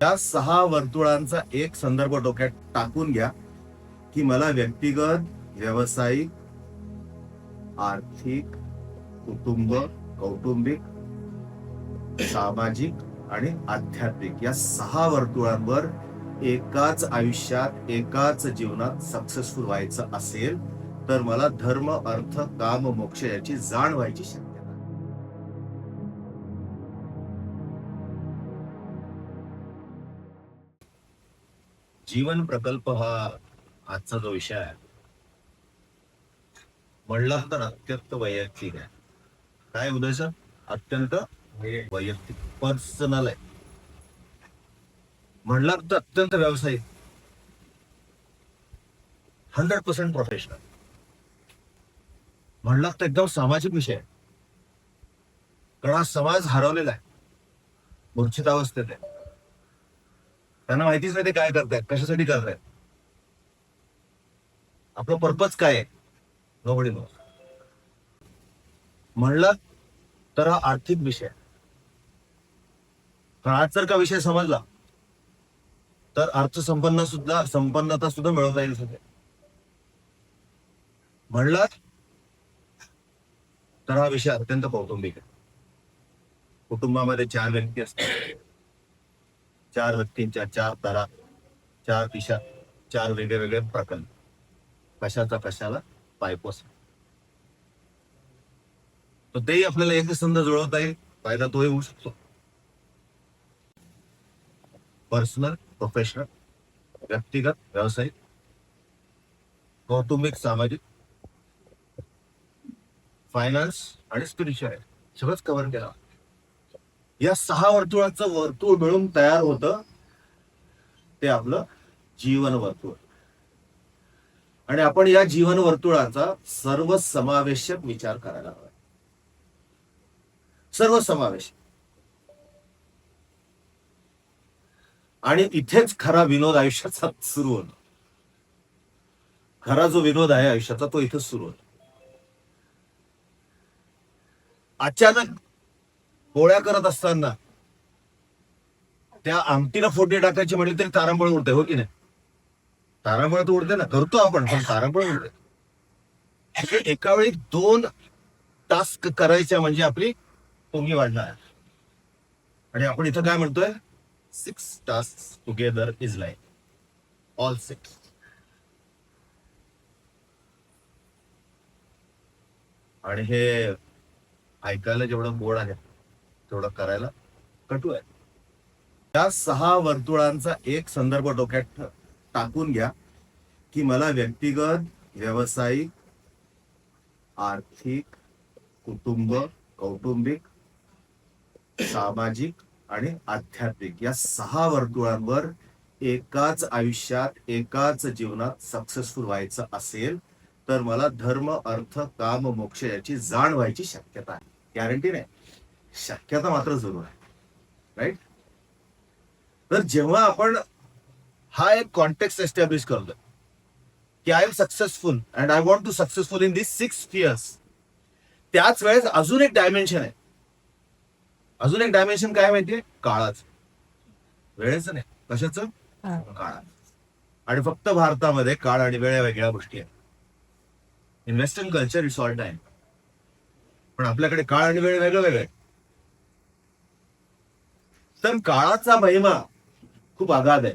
या सहा वर्तुळांचा एक संदर्भ डोक्यात टाकून घ्या की मला व्यक्तिगत व्यावसायिक आर्थिक कुटुंब कौटुंबिक सामाजिक आणि आध्यात्मिक या सहा वर्तुळांवर एकाच आयुष्यात एकाच जीवनात सक्सेसफुल व्हायचं असेल तर मला धर्म अर्थ काम मोक्ष याची जाण व्हायची शक्य जीवन प्रकल्प हा आजचा जो विषय आहे म्हणला तर अत्यंत वैयक्तिक आहे. काय उदय सर अत्यंत वैयक्तिक पर्सनल आहे. म्हणला तर अत्यंत व्यावसायिक. हंड्रेड पर्सेंट प्रोफेशनल म्हणला तर एकदम सामाजिक विषय आहे. कारण हा समाज हरवलेला आहे. मूर्छितावस्थेत आहे. त्यांना माहितीच नाही ते काय करतायत कशासाठी करतायत. आपलं पर्पज काय आहे? नोबडी नो म्हणलं तर हा आर्थिक विषय आहे. पण आज जर का विषय समजला तर अर्थसंपन्न सुद्धा संपन्नता सुद्धा मिळवता येईल सध्या म्हणलं तर हा विषय अत्यंत कौटुंबिक आहे. कुटुंबामध्ये चार व्यक्ती असतात. चार व्यक्तींच्या चार तारा चार दिशा चार वेगळे वेगळे प्रकल्प. कशाचा कशाला? पायपोस. तर तेही आपल्याला एक संध जुळवता येईल. फायदा तोही होऊ शकतो. पर्सनल प्रोफेशनल व्यक्तिगत व्यावसायिक कौटुंबिक सामाजिक फायनान्स आणि स्पिरिच्युअल सगळंच कव्हर केलं. या सहा वर्तुळाचं वर्तुळ मिळून तयार होतं ते आपलं जीवन वर्तुळ. आणि आपण या जीवन वर्तुळाचा सर्व समावेशक विचार करायला हवा. सर्व समावेश आणि इथेच खरा विनोद आयुष्याचा सुरू होतो. खरा जो विनोद आहे आयुष्याचा तो इथेच सुरू होतो. अचानक पोळ्या करत असताना त्या आमटीला फोडणी टाकायची म्हटली तरी तारांबळ उडते हो की नाही? तारांबळ तर उडते ना करतो आपण पण तारांबळ उडते. एका वेळी दोन टास्क करायच्या म्हणजे आपली पोंगी वाढणार. आणि आपण इथं काय म्हणतोय? Six task together is life all six आणि हे ऐकायला जेवढं गोड आहे तेवढं करायला कटू आहे या सहा वर्तुळांचा एक संदर्भ डोक्यात टाकून घ्या की मला व्यक्तिगत व्यावसायिक आर्थिक कुटुंब कौटुंबिक सामाजिक आणि आध्यात्मिक या सहा वर्तुळांवर एकाच आयुष्यात एकाच जीवनात सक्सेसफुल व्हायचं असेल तर मला धर्म अर्थ काम मोक्ष याची जाण व्हायची शक्यता आहे. गॅरंटी नाही. शक्यता मात्र जरूर आहे. राईट तर जेव्हा आपण हा एक कॉन्टेक्स्ट एस्टॅब्लिश करतोय की I am successful and I want to successful in this six years त्याच वेळेस अजून एक डायमेन्शन आहे. अजून एक डायमेन्शन काय माहितीये काळाचं. वेळेचं नाही. कशाचं? काळाचं. आणि फक्त भारतामध्ये काळ आणि वेळ वेगळ्या गोष्टी आहेत. In western culture it's all time पण आपल्याकडे काळ आणि वेळ वेगळं वेगळं आहे. तर काळाचा महिमा खूप आगाध आहे.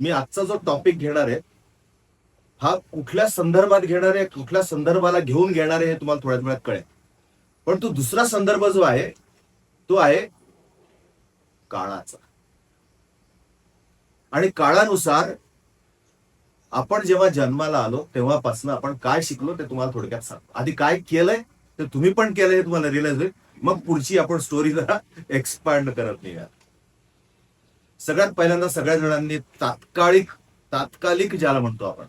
मी आजचा जो टॉपिक घेणार आहे हा कुठल्या संदर्भात घेणार आहे कुठल्या संदर्भाला घेऊन घेणार आहे हे तुम्हाला थोड्याच वेळात कळेल. पण तो दुसरा संदर्भ जो आहे तो आहे काळाचा. आणि काळानुसार आपण जेव्हा जन्माला आलो तेव्हापासून आपण काय शिकलो ते तुम्हाला थोडक्यात सांग आधी काय केलंय ते तुम्ही पण केलंय हे तुम्हाला रिअलाइज होईल. मग पुढची आपण स्टोरी जरा एक्सपांड करत नाही सगळ्यात पहिल्यांदा सगळ्या जणांनी तात्कालिक तात्कालिक ज्याला म्हणतो आपण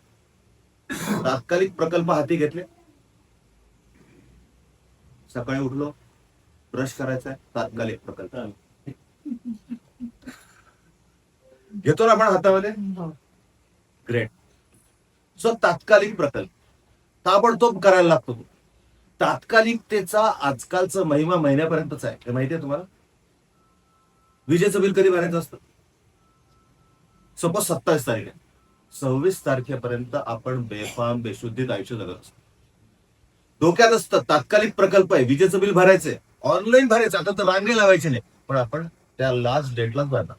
तात्कालिक प्रकल्प हाती घेतले. सकाळी उठलो ब्रश करायचा आहे तात्कालिक प्रकल्प. घेतो ना आपण हातामध्ये? ग्रेट सो तात्कालिक प्रकल्प. ताबडतोब करायला लागतो तो. तात्कालिकतेचा आजकालचा महिमा महिन्यापर्यंतच आहे. हे माहितीये तुम्हाला? विजेचं बिल कधी भरायचं असतं? सपोज सत्तावीस तारीख आहे. सव्वीस तारखेपर्यंत आपण बेफाम बेशुद्धीत आयुष्य जगत असतो. डोक्यात असतं. तात्कालिक प्रकल्प आहे. विजेचं बिल भरायचंय. ऑनलाईन भरायचं. आता तर रांगे लावायचे नाही. पण आपण त्या लास्ट डेटलाच भरणार.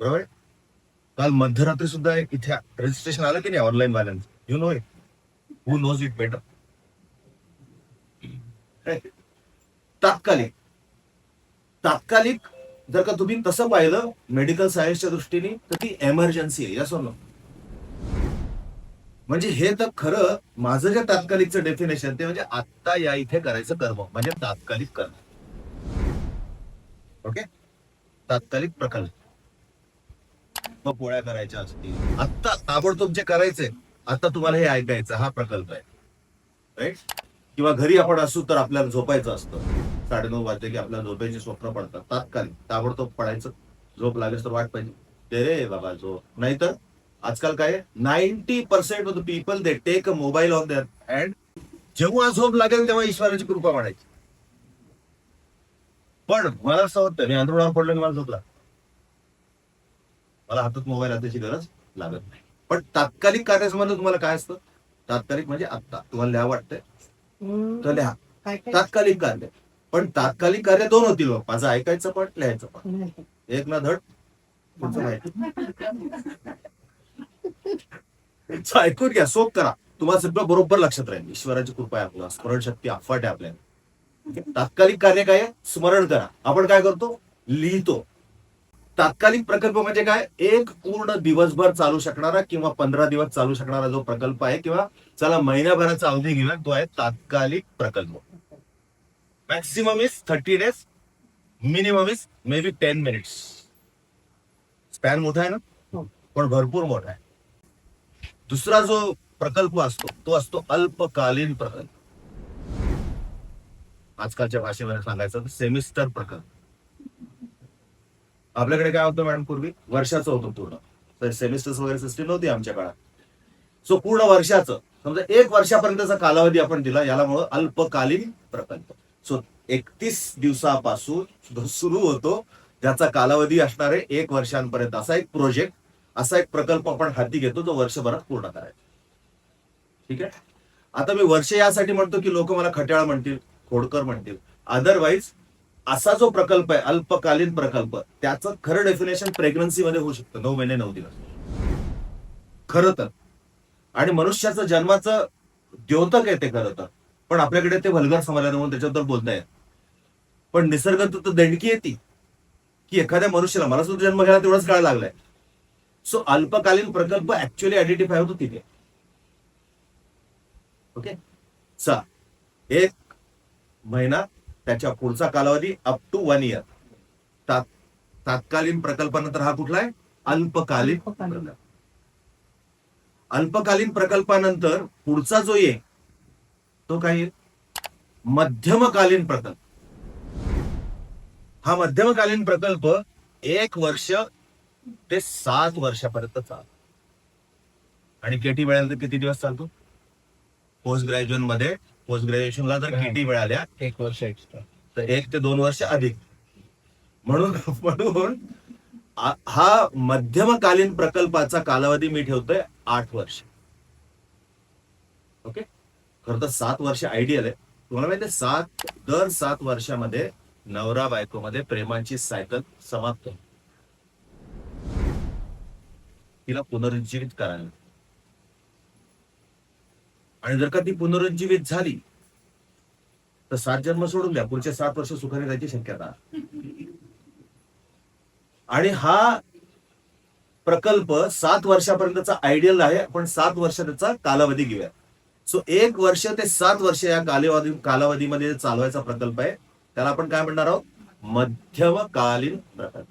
बरोबर काल मध्यरात्री सुद्धा एक इथे रजिस्ट्रेशन आलं की नाही? Online वाल्यांचं. You know it who knows it better तात्कालिक. तात्कालिक जर का तुम्ही तसं पाहिलं मेडिकल सायन्सच्या दृष्टीने तर ती एमर्जन्सी आहे. या म्हणजे हे तर खरं माझं जे तात्कालिकचं डेफिनेशन ते म्हणजे आत्ता या इथे करायचं कर्म. म्हणजे तात्कालिक कर्म. ओके तात्कालिक प्रकल्प. मग पोळ्या करायच्या असतील. आत्ता ताबडतोब जे करायचंय आता तुम्हाला हे ऐकायचं हा प्रकल्प आहे. राईट किंवा घरी आपण असू तर आपल्याला झोपायचं असतं. साडेनऊ वाजले की आपल्याला झोपायची स्वप्न पडतात. तात्कालिक. ताबडतोब पडायचं. झोप लागेल तर वाट पाहिजे. ते रे बाबा झोप. नाहीतर आजकाल काय ninety percent of the people they take a mobile on that and जेव्हा झोप लागेल तेव्हा ईश्वराची कृपा म्हणायची. पण मला असं वाटतं मी अंतरुणावर पडलो की मला झोप मला हातात मोबाईल हाताची गरज लागत नाही. पण तात्कालिक कार्यासंबंध तुम्हाला काय असतं? तात्कालिक म्हणजे आत्ता. तुम्हाला लिहा वाटतंय. काय तात्कालिक कार्य. पण तात्कालिक कार्य दोन होतील. माझं ऐकायचं पण लिहायचं पण. एक ना धड पुढचं माहिती ऐकून घ्या सोप करा. तुम्हाला सगळं बरोबर लक्षात राहील. ईश्वराची कृपा आहे आपला स्मरण शक्ती अफाट आहे आपल्याला? तात्कालिक कार्य काय आहे? स्मरण करा. आपण काय करतो? लिहितो. तात्कालिक प्रकल्प म्हणजे काय? एक पूर्ण दिवसभर चालू शकणारा किंवा पंधरा दिवस चालू शकणारा जो प्रकल्प आहे किंवा चला महिन्याभराचा अवधी घेऊया तो आहे तात्कालिक प्रकल्प. Maximum is thirty days minimum is maybe ten minutes span मोठा आहे ना? हो. पण भरपूर मोठा आहे. दुसरा जो प्रकल्प असतो तो असतो अल्पकालीन प्रकल्प. आजकालच्या भाषेमध्ये सांगायचं सेमिस्टर प्रकल्प. आपल्याकडे काय होतं मॅडम पूर्वी? वर्षाचं होतं पूर्ण. सेमिस्टर्स वगैरे सिस्टीम नव्हती आमच्या काळात. सो पूर्ण वर्षाचं. समजा एक वर्षापर्यंतचा कालावधी आपण दिला याला मुळे अल्पकालीन प्रकल्प. सो एकतीस दिवसापासून जो सुरू होतो. ज्याचा कालावधी असणार आहे एक वर्षांपर्यंत. असा एक प्रोजेक्ट असा एक प्रकल्प आपण हाती घेतो जो वर्षभरात पूर्ण करायचा. ठीक आहे? आता मी वर्ष यासाठी म्हणतो की लोक मला खट्याळ म्हणतील खोडकर म्हणतील. अदरवाईज असा जो प्रकल्प आहे अल्पकालीन प्रकल्प त्याचं खरं डेफिनेशन प्रेग्नन्सी मध्ये होऊ शकतं. नऊ महिने नऊ दिवस. खरं तर. आणि मनुष्याचं जन्माचं द्योतक आहे ते खरं तर. पण आपल्याकडे ते वल्गर समाजाने म्हणून त्याच्याबद्दल बोलता येत पण निसर्ग तर देणकी येते की एखाद्या मनुष्याला मला सुद्धा जन्म घ्यायला तेवढाच काळ लागलाय. सो अल्पकालीन प्रकल्प ऍक्च्युअली आयडेंटिफाय होतो तिथे. ओके चा एक महिना त्याच्या पुढचा कालावधी अप टू वन इयर तात्कालीन प्रकल्पानंतर हा कुठला आहे अल्पकालीन अल्पकालीन. प्रकल्प. अल्पकालीन प्रकल्पानंतर पुढचा जो येईल तो काय येईल मध्यमकालीन प्रकल्प. हा मध्यमकालीन प्रकल्प एक वर्ष ते सात वर्षापर्यंत चालतो. आणि केटी मिळाल्यानंतर किती दिवस चालतो? पोस्ट ग्रॅज्युएशनमध्ये पोस्ट ग्रॅज्युएशनला जर केटी मिळाल्या एक वर्ष एक्स्ट्रा तर एक ते दोन वर्ष अधिक. म्हणून म्हणून हा मध्यमकालीन प्रकल्पाचा कालावधी मी ठेवतोय आठ वर्ष. ओके? खर तर सात वर्ष आयडियल आहे. तुम्हाला माहिती आहे सात दर सात वर्षामध्ये नवरा बायकोमध्ये प्रेमाची सायकल समाप्त होते. तिला पुनरुज्जीवित करायला आणि जर का ती पुनरुज्जीवित झाली तर सात जन्म सोडून द्या. पुढचे सात वर्ष सुखाने जायची शक्यता. आणि हा प्रकल्प सात वर्षापर्यंतचा आयडियल आहे पण सात वर्ष त्याचा कालावधी घेऊया. सो एक वर्ष ते सात वर्ष या कालावधी कालावधीमध्ये चालवायचा प्रकल्प आहे. त्याला आपण काय म्हणणार आहोत? मध्यमकालीन प्रकल्प.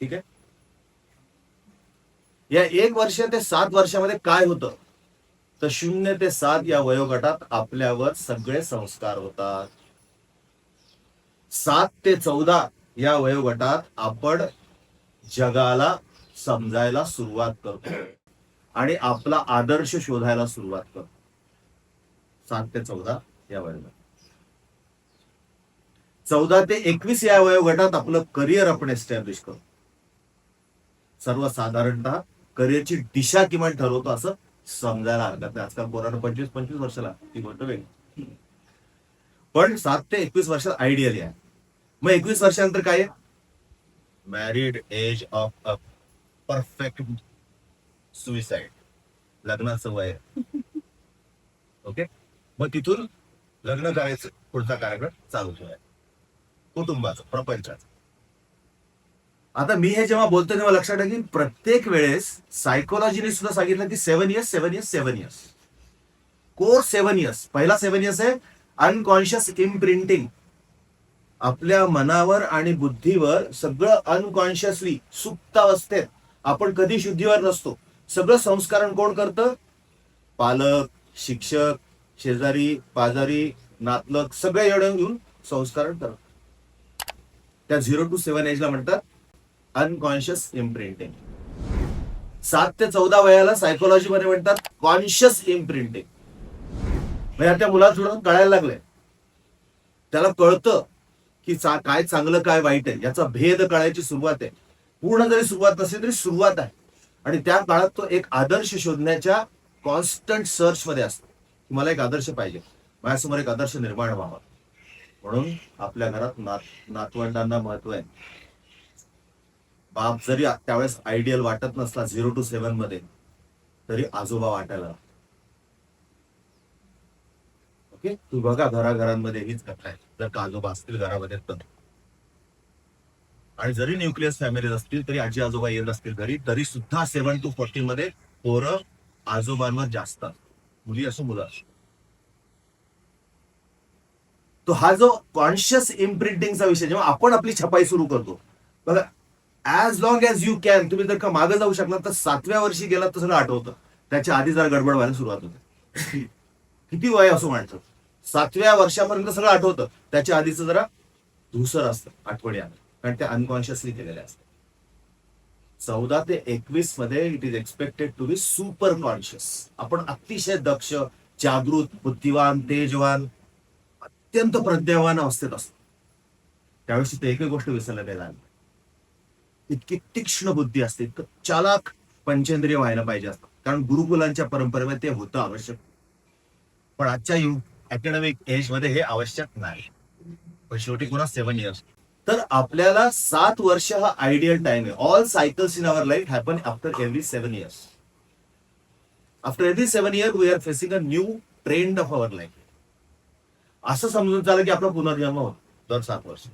ठीक आहे? या एक वर्ष ते सात वर्षामध्ये काय होतं? तर शून्य ते सात या वयोगटात आपल्यावर सगळे संस्कार होतात. सात ते चौदा या वयोगटात आपण जगाला समजायला सुरुवात करतो. आणि आपला आदर्श शोधायला सुरुवात करतो. सात ते चौदा या वयोगटात. चौदा ते एकवीस या वयोगटात आपलं करिअर आपण एस्टॅब्लिश करतो. सर्वसाधारणतः करिअरची दिशा किमान ठरवतो असं समजायला हरकत नाही आजकाल पोरांना पंचवीस पंचवीस वर्षाला ती गोष्ट वेगळी. पण सात ते एकवीस वर्षात आयडियल आहे. मग एकवीस वर्षानंतर काय आहे? Married age of a perfect suicide लग्नाचं वय ओके मग तिथून लग्न करायचं. पुढचा कार्यक्रम चालू ठेवायचा. कुटुंबाचं प्रपंचाचं. आता मी हे जेव्हा बोलतो तेव्हा लक्षात ठेवा की प्रत्येक वेळेस सायकोलॉजीने सुद्धा सांगितलं की seven years seven years seven years core seven years पहिला सेव्हन इयर्स आहे अनकॉन्शियस इम्प्रिंटिंग आपल्या मनावर आणि बुद्धीवर सगळं अनकॉन्शियसली सुप्त अवस्थेत आपण कधी शुद्धीवर नसतो. सगळं संस्करण कोण करतं? पालक शिक्षक शेजारी पाजारी नातलग सगळे येऊन संस्कारण करतात. त्या झिरो टू सेव्हन एजला म्हणतात. अनकॉन्शियस इम्प्रिंटिंग सात ते चौदा वयाला सायकोलॉजी मध्ये म्हणतात कॉन्शियस इम्प्रिंटिंग म्हणजे त्या मुलाला थोडं कळायला लागलंय. त्याला कळतं की चा- काय चांगलं काय वाईट आहे. याचा भेद कळायची सुरुवात आहे. पूर्ण जरी सुरुवात नसेल तरी सुरुवात आहे. आणि त्या काळात तो एक आदर्श शोधण्याच्या कॉन्स्टंट सर्च मध्ये असतो. की मला एक आदर्श पाहिजे. माझ्यासमोर एक आदर्श निर्माण व्हावा. म्हणून आपल्या घरात नात नातवंडांना महत्त्व आहे. बाप जरी त्यावेळेस आयडियल वाटत नसला झिरो टू सेव्हनमध्ये तरी आजोबा वाटायला ओके तू बघा घराघरांमध्ये हीच घटना आहे. जर का आजोबा असतील घरामध्ये तर. आणि जरी न्यूक्लियस फॅमिलीज असतील तरी आजी आजोबा येत असतील घरी तरी सुद्धा सेव्हन टू फोर्टीन मध्ये पोरं आजोबांवर जास्त मुली असो मुलं असो. तो हा जो कॉन्शियस इम्प्रिंटिंगचा विषय जेव्हा आपण आपली छपाई सुरू करतो. बघा as long as you can तुम्ही जर का मागे जाऊ शकला तर सातव्या वर्षी गेलात तर सगळं आठवतं. त्याच्या आधी जरा गडबड व्हायला सुरुवात होते. किती वय असो माणसं सातव्या वर्षापर्यंत सगळं आठवतं. त्याच्या आधीचं जरा धुसर असतं आठवणी आलं. कारण ते अनकॉन्शियसली केलेले असतात चौदा ते एकवीसमध्ये it is expected to be super conscious आपण अतिशय दक्ष जागृत बुद्धिवान तेजवान अत्यंत प्रज्ञावान अवस्थेत असतो. त्यावेळेस ते एकही गोष्ट विसरल्या नाही. इतकी तीक्ष्ण बुद्धी असते. इतकं चालाक पंचेंद्रिय व्हायला पाहिजे असतं. कारण गुरुकुलांच्या परंपरेमध्ये ते होतं आवश्यक. पण आजच्या यु अकॅडमिक एजमध्ये हे आवश्यक नाही. पण शेवटी पुन्हा सेव्हन इयर्स तर आपल्याला सात वर्ष हा आयडियल टाइम आहे. All cycles in our life happen after every seven years after every seven year we are facing a new trend of our life असं समजून चालेल की आपला पुनर्जन्म होतो. दर सात वर्ष.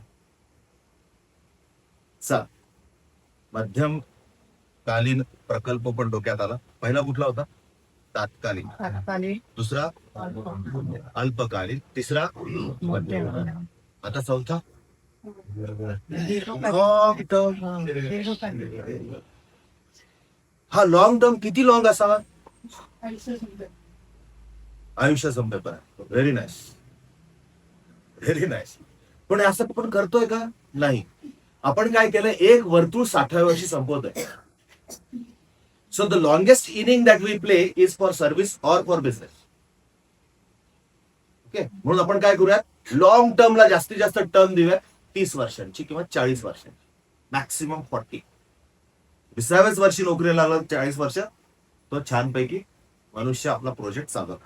चला. मध्यम कालीन प्रकल्प पण डोक्यात आला. पहिला कुठला होता? तात्कालीन. तात्कालिक दुसरा? अल्पकालीन. तिसरा? मध्यम. आता चौथा? Long term. हा लॉंग टर्म किती लॉंग असावा आयुष्य संपेपर्यंत व्हेरी नाईस व्हेरी नाईस पण असं आपण करतोय का? नाही. आपण काय केलं एक वर्तुळ साठाव्या वर्षी संपवतोय. So the longest inning that we play is for service or for business okay म्हणून आपण काय करूयात? लॉंग टर्मला जास्तीत जास्त टर्म देऊया तीस वर्षांची किंवा चाळीस वर्षांची. मॅक्सिमम फॉर्टी विसाव्याच वर्षी नोकरीला लागला चाळीस वर्ष. तो छानपैकी मनुष्य आपला प्रोजेक्ट चालवत